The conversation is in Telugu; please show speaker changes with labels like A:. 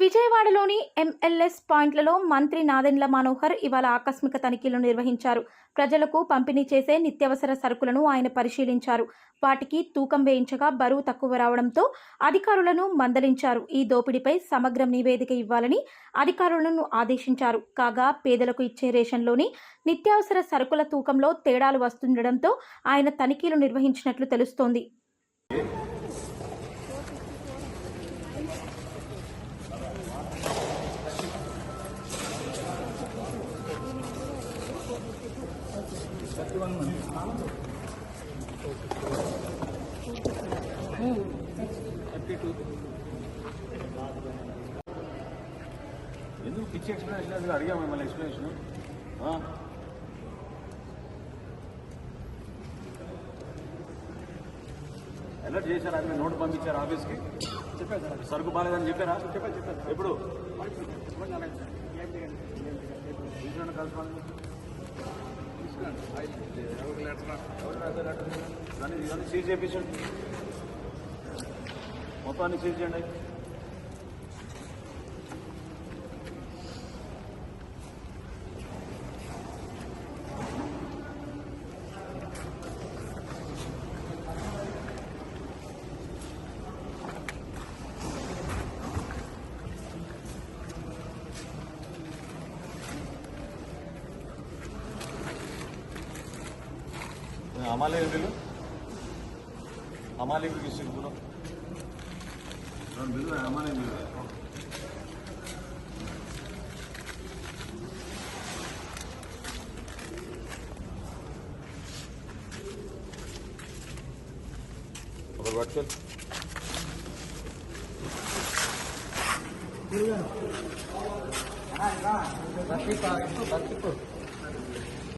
A: విజయవాడలోని ఎంఎల్ఎస్ పాయింట్లలో మంత్రి నాదెండ్ల మనోహర్ ఇవాళ ఆకస్మిక తనిఖీలు నిర్వహించారు. ప్రజలకు పంపిణీ చేసే నిత్యావసర సరుకులను ఆయన పరిశీలించారు. వాటికి తూకం వేయించగా బరువు తక్కువ రావడంతో అధికారులను మందలించారు. ఈ దోపిడీపై సమగ్ర నివేదిక ఇవ్వాలని అధికారులను ఆదేశించారు. కాగా పేదలకు ఇచ్చే రేషన్లోని నిత్యావసర సరుకుల తూకంలో తేడాలు వస్తుండడంతో ఆయన తనిఖీలు నిర్వహించినట్లు తెలుస్తోంది.
B: ఎందుకు పిచ్చి ఎక్స్ప్లెనేషన్ అది? అడిగా మిమ్మల్ని ఎక్స్ప్లెనేషన్ అలర్ట్ చేశారా? మీరు నోటు పంపించారు ఆఫీస్కి? చెప్పారు సార్ సరుకు బాగాలేదని చెప్పారా? చెప్పారు చెప్పారు ఎప్పుడు తీసుకురండి మొత్తాన్ని దాన్ని సీజ్ సీజ్ చేయండి. Amale ödülü. Amale bilgisi bunu. Ben bilmiyorum, amale bilmiyorum. Olur bak gel. Hayır, hayır.
C: Taşıyıp ağrıyor, taşıyıp.